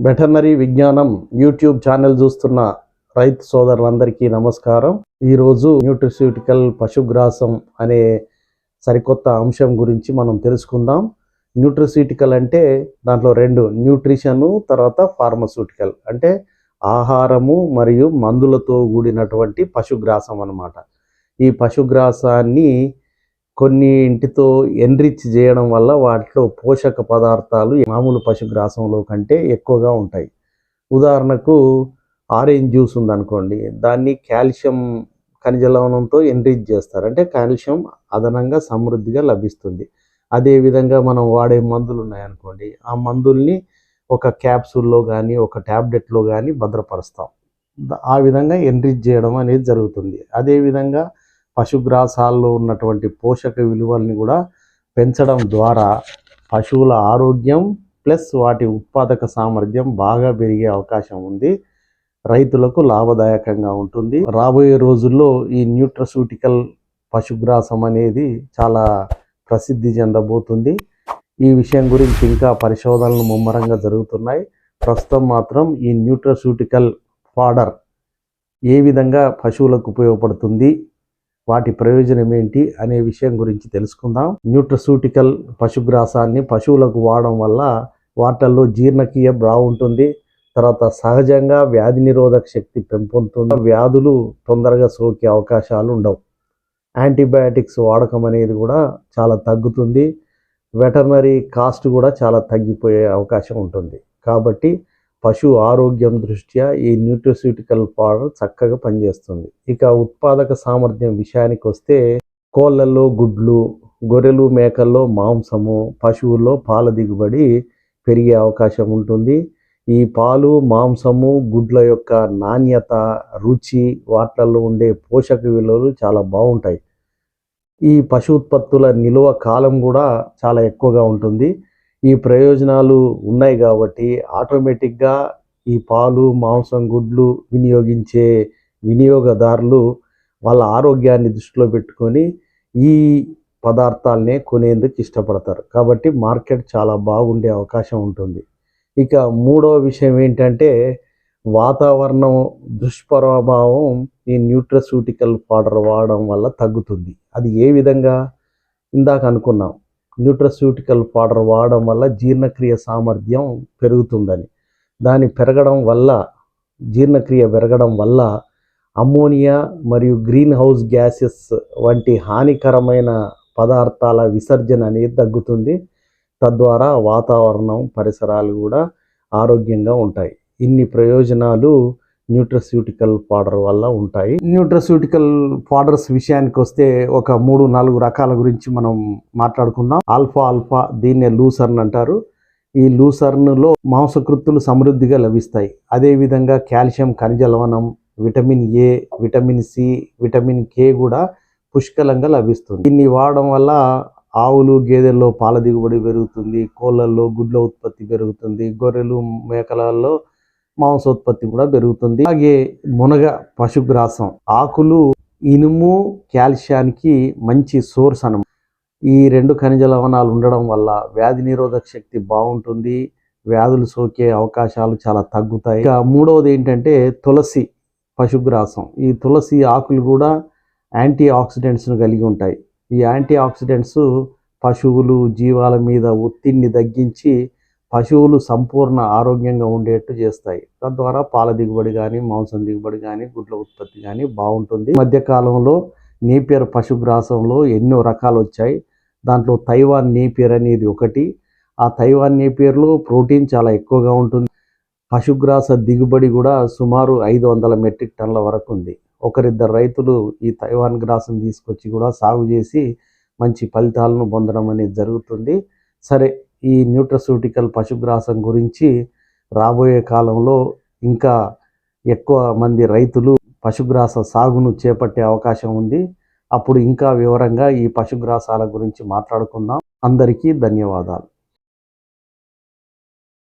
Veterinary విజ్ఞానం YouTube channel చూస్తున్న రైతు సోదరులందరికీ నమస్కారం. ఈరోజు న్యూట్రిస్యూటికల్ పశుగ్రాసం అనే సరికొత్త అంశం గురించి మనం తెలుసుకుందాం. న్యూట్రిస్యూటికల్ అంటే దాంట్లో రెండు న్యూట్రిషను తర్వాత ఫార్మస్యూటికల్. అంటే ఆహారము మరియు మందులతో కూడినటువంటి పశుగ్రాసం అన్నమాట. ఈ పశుగ్రాసాన్ని కొన్ని ఇంటితో ఎన్రిచ్ చేయడం వల్ల వాటిలో పోషక పదార్థాలు మామూలు పశుగ్రాసంలో కంటే ఎక్కువగా ఉంటాయి. ఉదాహరణకు ఆరెంజ్ జ్యూస్ ఉందనుకోండి దాన్ని కాల్షియం ఖనిజ లవణంతో ఎన్రిచ్ చేస్తారు. అంటే కాల్షియం అదనంగా సమృద్ధిగా లభిస్తుంది. అదేవిధంగా మనం వాడే మందులు ఉన్నాయనుకోండి ఆ మందుల్ని ఒక క్యాప్సూల్లో కానీ ఒక ట్యాబ్లెట్లో కానీ భద్రపరుస్తాం. ఆ విధంగా ఎన్రిచ్ చేయడం అనేది జరుగుతుంది. అదేవిధంగా పశుగ్రాసాల్లో ఉన్నటువంటి పోషక విలువల్ని కూడా పెంచడం ద్వారా పశువుల ఆరోగ్యం ప్లస్ వాటి ఉత్పాదక సామర్థ్యం బాగా పెరిగే అవకాశం ఉంది. రైతులకు లాభదాయకంగా ఉంటుంది. రాబోయే రోజుల్లో ఈ న్యూట్రసూటికల్ పశుగ్రాసం అనేది చాలా ప్రసిద్ధి చెందబోతుంది. ఈ విషయం గురించి ఇంకా పరిశోధనలు ముమ్మరంగా జరుగుతున్నాయి. ప్రస్తుతం మాత్రం ఈ న్యూట్రసూటికల్ ఫాడర్ ఏ విధంగా పశువులకు ఉపయోగపడుతుంది వాటి ప్రయోజనం ఏంటి అనే విషయం గురించి తెలుసుకుందాం. న్యూట్రసూటికల్ పశుగ్రాసాన్ని పశువులకు వాడడం వల్ల వాటల్లో జీర్ణక్రియ బాగుంటుంది తర్వాత సహజంగా వ్యాధి నిరోధక శక్తి పెంపొందుతుంది. వ్యాధులు తొందరగా సోకే అవకాశాలు ఉండవు. యాంటీబయాటిక్స్ వాడకం అనేది కూడా చాలా తగ్గుతుంది. వెటర్నరీ కాస్ట్ కూడా చాలా తగ్గిపోయే అవకాశం ఉంటుంది. కాబట్టి పశు ఆరోగ్యం దృష్ట్యా ఈ న్యూట్రిస్యూటికల్ పౌడర్ చక్కగా పనిచేస్తుంది. ఇక ఉత్పాదక సామర్థ్యం విషయానికి వస్తే కోళ్ళల్లో గుడ్లు గొర్రెలు మేకల్లో మాంసము పశువుల్లో పాల దిగుబడి పెరిగే అవకాశం ఉంటుంది. ఈ పాలు మాంసము గుడ్ల యొక్క నాణ్యత రుచి వాటిల్లో ఉండే పోషక విలువలు చాలా బాగుంటాయి. ఈ పశు ఉత్పత్తుల నిల్వ కాలం కూడా చాలా ఎక్కువగా ఉంటుంది. ఈ ప్రయోజనాలు ఉన్నాయి కాబట్టి ఆటోమేటిక్గా ఈ పాలు మాంసం గుడ్లు వినియోగించే వినియోగదారులు వాళ్ళ ఆరోగ్యాన్ని దృష్టిలో పెట్టుకొని ఈ పదార్థాలనే కొనేందుకు ఇష్టపడతారు. కాబట్టి మార్కెట్ చాలా బాగుండే అవకాశం ఉంటుంది. ఇక మూడవ విషయం ఏంటంటే వాతావరణం దుష్ప్రభావం ఈ న్యూట్రస్యూటికల్ పౌడర్ వాడడం వల్ల తగ్గుతుంది. అది ఏ విధంగా? ఇందాక అనుకున్నాం. న్యూట్రస్యూటికల్ పౌడర్ వాడడం వల్ల జీర్ణక్రియ సామర్థ్యం పెరుగుతుందని. దాని పెరగడం వల్ల జీర్ణక్రియ పెరగడం వల్ల అమ్మోనియా మరియు గ్రీన్ హౌస్ గ్యాసెస్ వంటి హానికరమైన పదార్థాల విసర్జన అనేది తగ్గుతుంది. తద్వారా వాతావరణం పరిసరాలు కూడా ఆరోగ్యంగా ఉంటాయి. ఇన్ని ప్రయోజనాలు న్యూట్రస్యూటికల్ పౌడర్ వల్ల ఉంటాయి. న్యూట్రస్యూటికల్ పౌడర్స్ విషయానికి వస్తే ఒక మూడు నాలుగు రకాల గురించి మనం మాట్లాడుకుందాం. ఆల్ఫా ఆల్ఫా దీన్నే లూసర్న్ అంటారు. ఈ లూసర్న్లో మాంసకృత్తులు సమృద్ధిగా లభిస్తాయి. అదేవిధంగా కాల్షియం ఖనిజ లవణం vitamin A vitamin C vitamin K కూడా పుష్కలంగా లభిస్తుంది. దీన్ని వాడడం వల్ల ఆవులు గేదెల్లో పాల దిగుబడి పెరుగుతుంది కోళ్ళల్లో గుడ్ల ఉత్పత్తి పెరుగుతుంది గొర్రెలు మేకలలో మాంసోత్పత్తి కూడా పెరుగుతుంది. అలాగే మునగ పశుగ్రాసం ఆకులు ఇనుము కాల్షియానికి మంచి సోర్స్ అన్నమాట ఈ రెండు ఖనిజ లవణాలు ఉండడం వల్ల వ్యాధి నిరోధక శక్తి బాగుంటుంది. వ్యాధులు సోకే అవకాశాలు చాలా తగ్గుతాయి. ఇక మూడవది ఏంటంటే తులసి పశుగ్రాసం ఈ తులసి ఆకులు కూడా యాంటీ ఆక్సిడెంట్స్ను కలిగి ఉంటాయి. ఈ యాంటీ ఆక్సిడెంట్స్ పశువులు జీవాల మీద ఒత్తిడిని తగ్గించి పశువులు సంపూర్ణ ఆరోగ్యంగా ఉండేట్టు చేస్తాయి. తద్వారా పాల దిగుబడి కానీ మాంసం దిగుబడి కానీ గుడ్ల ఉత్పత్తి కానీ బాగుంటుంది. మధ్యకాలంలో మధ్య నేపియర్ పశుగ్రాసంలో ఎన్నో రకాలు వచ్చాయి. దాంట్లో తైవాన్ నేపియర్ అనేది ఒకటి. ఆ తైవాన్ నేపియర్లో ప్రోటీన్ చాలా ఎక్కువగా ఉంటుంది. పశుగ్రాస దిగుబడి కూడా సుమారు ఐదు వందల మెట్రిక్ టన్నుల వరకు ఉంది. ఒకరిద్దరు రైతులు ఈ తైవాన్ గ్రాసం తీసుకొచ్చి కూడా సాగు చేసి మంచి ఫలితాలను పొందడం అనేది జరుగుతుంది. సరే ఈ న్యూట్రసూటికల్ పశుగ్రాసం గురించి రాబోయే కాలంలో ఇంకా ఎక్కువ మంది రైతులు పశుగ్రాస సాగును చేపట్టే అవకాశం ఉంది. అప్పుడు ఇంకా వివరంగా ఈ పశుగ్రాసాల గురించి మాట్లాడుకుందాం. అందరికీ ధన్యవాదాలు.